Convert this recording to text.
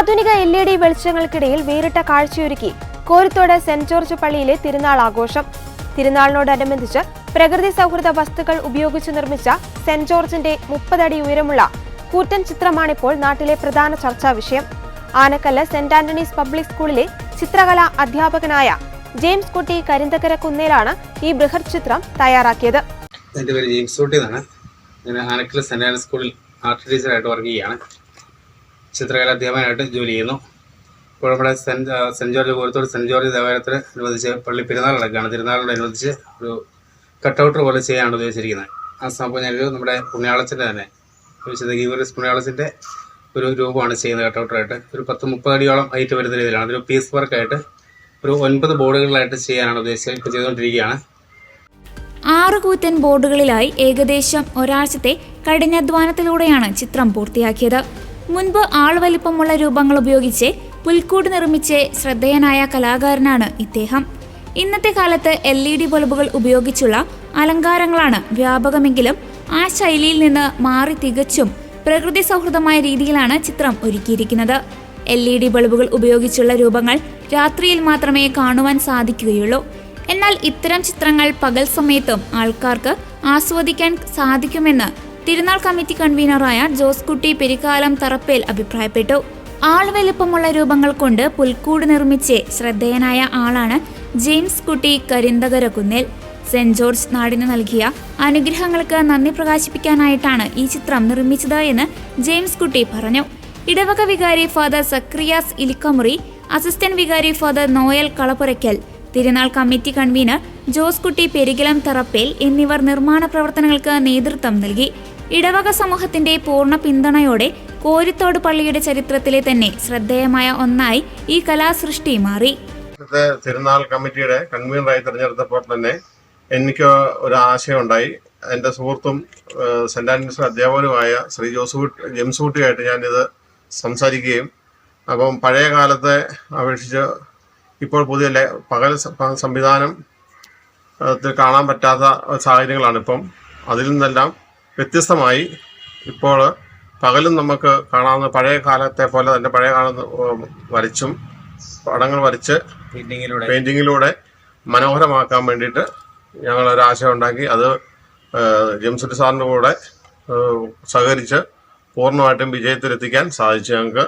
ആധുനിക L E D വെളിച്ചങ്ങൾക്കിടയിൽ വേറിട്ട കാഴ്ചയൊരുക്കി Koruthodu saint George പള്ളിയിലെ തിരുനാൾ ആഘോഷം. തിരുനാളിനോടനുബന്ധിച്ച് പ്രകൃതി സൗഹൃദ വസ്തുക്കൾ ഉപയോഗിച്ച് നിർമ്മിച്ച സെന്റ് ജോർജിന്റെ മുപ്പതടി ഉയരമുള്ള കൂറ്റൻ ചിത്രമാണിപ്പോൾ നാട്ടിലെ പ്രധാന ചർച്ചാ വിഷയം. ആനക്കല്ല് സെന്റ് ആന്റണീസ് പബ്ലിക് സ്കൂളിലെ ചിത്രകലാ അധ്യാപകനായ ജെയിംസ് കുട്ടി കരിന്തക്കര കുന്നേലാണ് ഈ ബൃഹത് ചിത്രം തയ്യാറാക്കിയത്. എന്റെ പേര് ജെയിംസ് കുട്ടി എന്നാണ്. ഞാൻ ആനക്കല്ല് സെന്റ് ആൻഡ് സ്കൂളിൽ ആർട്ട് ടീച്ചറായിട്ട് വർക്ക് ചെയ്യുകയാണ്. ചിത്രകലാ അധ്യാപകനായിട്ട് ജോലി ചെയ്യുന്നു. ഇപ്പോൾ നമ്മുടെ സെന്റ് ജോർജ് പോലത്തോട് സെന്റ് ജോർജ് ദേവാലയത്തിന് അനുബന്ധിച്ച് പള്ളി പെരുന്നാൾ നടക്കുകയാണ്. തിരുനാളിനോടനുബന്ധിച്ച് ഒരു കട്ടൗട്ട് പോലെ ചെയ്യാനാണ് ഉദ്ദേശിച്ചിരിക്കുന്നത്. ആ സംഭവം ഞാനൊരു നമ്മുടെ പുണ്യാളച്ചന്റെ തന്നെ വിശുദ്ധ ഗീവറിസ് പുണ്യാളച്ചന്റെ ഒരു രൂപമാണ് ചെയ്യുന്നത് കട്ടൗട്ടറായിട്ട് ഒരു പത്ത് മുപ്പത് അടിയോളം ഹൈറ്റ് വരുന്ന രീതിയിലാണ്. അതൊരു പീസ് വർക്കായിട്ട് ഒരു ഒൻപത് ബോർഡുകളിലായിട്ട് ചെയ്യാനാണ് ഉദ്ദേശിച്ചത്. ഇപ്പോൾ ചെയ്തുകൊണ്ടിരിക്കുകയാണ്. ആറ് കൂറ്റൻ ബോർഡുകളിലായി ഏകദേശം ഒരാഴ്ചത്തെ കഠിനാധ്വാനത്തിലൂടെയാണ് ചിത്രം പൂർത്തിയാക്കിയത്. മുൻപ് ആൾവലിപ്പമുള്ള രൂപങ്ങൾ ഉപയോഗിച്ച് പുൽക്കൂട് നിർമ്മിച്ച് ശ്രദ്ധേയനായ കലാകാരനാണ് ഇദ്ദേഹം. ഇന്നത്തെ കാലത്ത് എൽ ഇ ഡി ബൾബുകൾ ഉപയോഗിച്ചുള്ള അലങ്കാരങ്ങളാണ് വ്യാപകമെങ്കിലും ആ ശൈലിയിൽ നിന്ന് മാറി തികച്ചും പ്രകൃതി സൗഹൃദമായ രീതിയിലാണ് ചിത്രം ഒരുക്കിയിരിക്കുന്നത്. എൽ ഇ ഡി ബൾബുകൾ ഉപയോഗിച്ചുള്ള രൂപങ്ങൾ രാത്രിയിൽ മാത്രമേ കാണുവാൻ സാധിക്കുകയുള്ളൂ. എന്നാൽ ഇത്തരം ചിത്രങ്ങൾ പകൽ സമയത്തും ആൾക്കാർക്ക് ആസ്വദിക്കാൻ സാധിക്കുമെന്ന് തിരുനാൾ കമ്മിറ്റി കൺവീനറായ ജോസ് കുട്ടി പെരിക്കാലം തറപ്പേൽ അഭിപ്രായപ്പെട്ടു. ആൾവലുപ്പമുള്ള രൂപങ്ങൾ കൊണ്ട് പുൽക്കൂട് നിർമ്മിച്ച് ശ്രദ്ധേയനായ ആളാണ് ജെയിംസ് കുട്ടി കരിന്തകര കുന്നിൽ സെന്റ് ജോർജ് നാടിന് നൽകിയ അനുഗ്രഹങ്ങൾക്ക് നന്ദി പ്രകാശിപ്പിക്കാനായിട്ടാണ് ഈ ചിത്രം നിർമ്മിച്ചത് എന്ന് ജെയിംസ് കുട്ടി പറഞ്ഞു. ഇടവക വികാരി ഫാദർ സക്രിയാസ് ഇലിക്കമുറി അസിസ്റ്റന്റ് വികാരി ഫാദർ നോയൽ കളപ്പുരയ്ക്കൽ തിരുനാൾ കമ്മിറ്റി കൺവീനർ ജോസ് കുട്ടി പെരികിലം തറപ്പേൽ എന്നിവർ നിർമ്മാണ പ്രവർത്തനങ്ങൾക്ക് നേതൃത്വം നൽകി. ഇടവക സമൂഹത്തിന്റെ പൂർണ പിന്തുണയോടെ കോരിത്തോട് പള്ളിയുടെ ചരിത്രത്തിലെ തന്നെ ശ്രദ്ധേയമായ ഒന്നായി ഈ കലാസൃഷ്ടി മാറി. തിരുനാൾ കമ്മിറ്റിയുടെ കൺവീനറായി തിരഞ്ഞെടുത്തപ്പോൾ തന്നെ എനിക്ക് ഒരു ആശയമുണ്ടായി. എന്റെ സുഹൃത്തും സെന്റ് ആൻഡ്രീസ് അധ്യാപകനുമായ ശ്രീ ജെയിംസ് ഞാൻ ഞാനിത് സംസാരിക്കുകയും അപ്പം പഴയ കാലത്തെ അപേക്ഷിച്ച് ഇപ്പോൾ പുതിയ പകൽ സംവിധാനം കാണാൻ പറ്റാത്ത സാഹചര്യങ്ങളാണ് ഇപ്പം അതിൽ നിന്നെല്ലാം വ്യത്യസ്തമായി ഇപ്പോൾ പകലും നമുക്ക് കാണാവുന്ന പഴയ കാലത്തെ പോലെ തന്നെ പഴയ കാലം വരച്ചും പടങ്ങൾ വരച്ച് പെയിന്റിങ്ങിലൂടെ മനോഹരമാക്കാൻ വേണ്ടിയിട്ട് ഞങ്ങൾ ഒരു ആശയം ഉണ്ടാക്കി. അത് ജെയിംസ് സാറിന്റെ കൂടെ സഹകരിച്ച് പൂർണമായിട്ടും വിജയത്തിലെത്തിക്കാൻ സാധിച്ചു ഞങ്ങൾക്ക്.